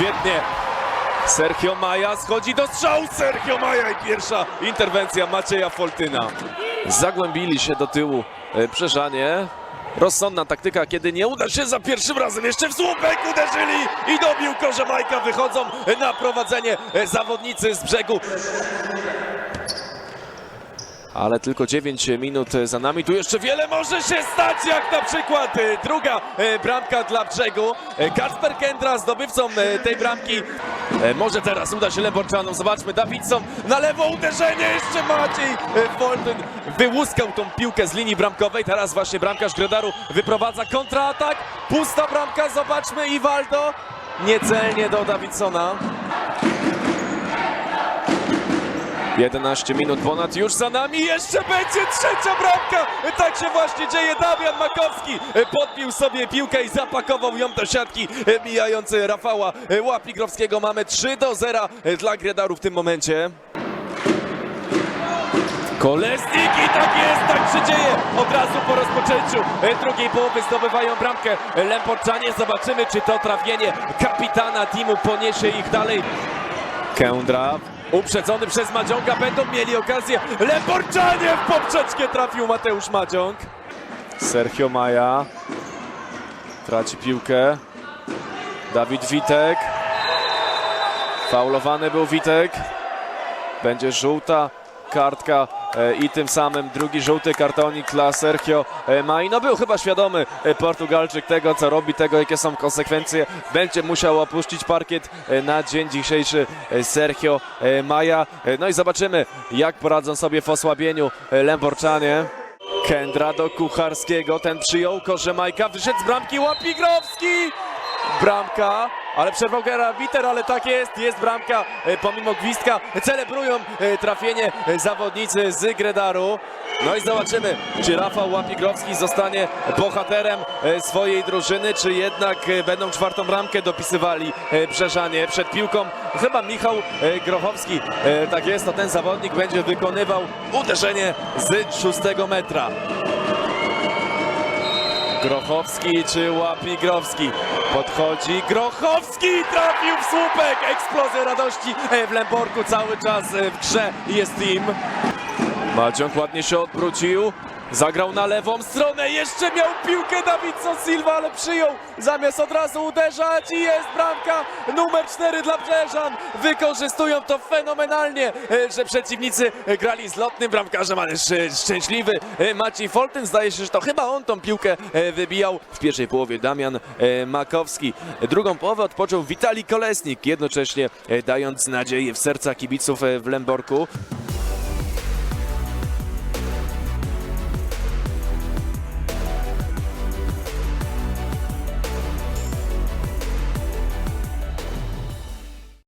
Świetnie. Sergio Maja schodzi do strzału. Sergio Maja i pierwsza interwencja Macieja Foltyna. Zagłębili się do tyłu e, Brzeżanie. Rozsądna taktyka, kiedy nie uda się za pierwszym razem. Jeszcze w słupek uderzyli i dobił korze Majka. Wychodzą na prowadzenie e, zawodnicy z brzegu. Ale tylko 9 minut za nami. Tu jeszcze wiele może się stać, jak na przykład e, druga e, bramka dla brzegu. E, Kacper Kendra zdobywcą tej bramki. Może teraz uda się Leborczanom. Zobaczmy, Dawidson na lewo uderzenie. Jeszcze Maciej Foltyn wyłuskał tą piłkę z linii bramkowej. Teraz właśnie bramkarz Gredaru wyprowadza kontratak. Pusta bramka, zobaczmy Iwaldo. Niecelnie do Dawidsona. 11 minut ponad już za nami, jeszcze będzie trzecia bramka! Tak się właśnie dzieje, Damian Makowski podbił sobie piłkę i zapakował ją do siatki, mijający Rafała Łapigrowskiego. Mamy 3 do 0 dla Gredaru w tym momencie. Kolesnik i tak jest, tak się dzieje od razu po rozpoczęciu drugiej połowy zdobywają bramkę Lemporczanie. Zobaczymy, czy to trafienie kapitana teamu poniesie ich dalej. Kędra uprzedzony przez Madziąga będą mieli okazję. Lemporczanie w poprzeczkę trafił Mateusz Madziąg. Sergio Maja traci piłkę. Dawid Witek. Faulowany był Witek. Będzie żółta kartka i tym samym drugi żółty kartonik dla Sergio e, Mai. No był chyba świadomy e, Portugalczyk tego, co robi, tego, jakie są konsekwencje. Będzie musiał opuścić parkiet e, na dzień dzisiejszy e, Sergio e, Maja. E, No i zobaczymy, jak poradzą sobie w osłabieniu e, Lęborczanie. Kendra do Kucharskiego, ten przyjął korze Majka, wyszedł z bramki Łapigrowski! Bramka, ale przerwał Gera ale tak jest, jest bramka e, pomimo gwizdka. Celebrują e, trafienie e, zawodnicy z Gredaru. No i zobaczymy, czy Rafał Łapigrowski zostanie bohaterem swojej drużyny, czy jednak będą czwartą bramkę dopisywali Brzeżanie. Przed piłką chyba Michał Grochowski, tak jest, to ten zawodnik będzie wykonywał uderzenie z szóstego metra. Grochowski czy Łapigrowski? Podchodzi Grochowski, trafił w słupek! Eksplozja radości w Lęborku cały czas w grze jest team. Maciąg ładnie się odwrócił. Zagrał na lewą stronę, jeszcze miał piłkę Davidson Silva, ale przyjął zamiast od razu uderzać i jest bramka numer 4 dla Brzeżan. Wykorzystują to fenomenalnie, e, że przeciwnicy grali z lotnym bramkarzem, ale sz- szczęśliwy e, Maciej Foltyn. Zdaje się, że to chyba on tą piłkę e, wybijał w pierwszej połowie Damian Makowski. Drugą połowę odpoczął Witali Kolesnik, jednocześnie dając nadzieję w serca kibiców w Lęborku.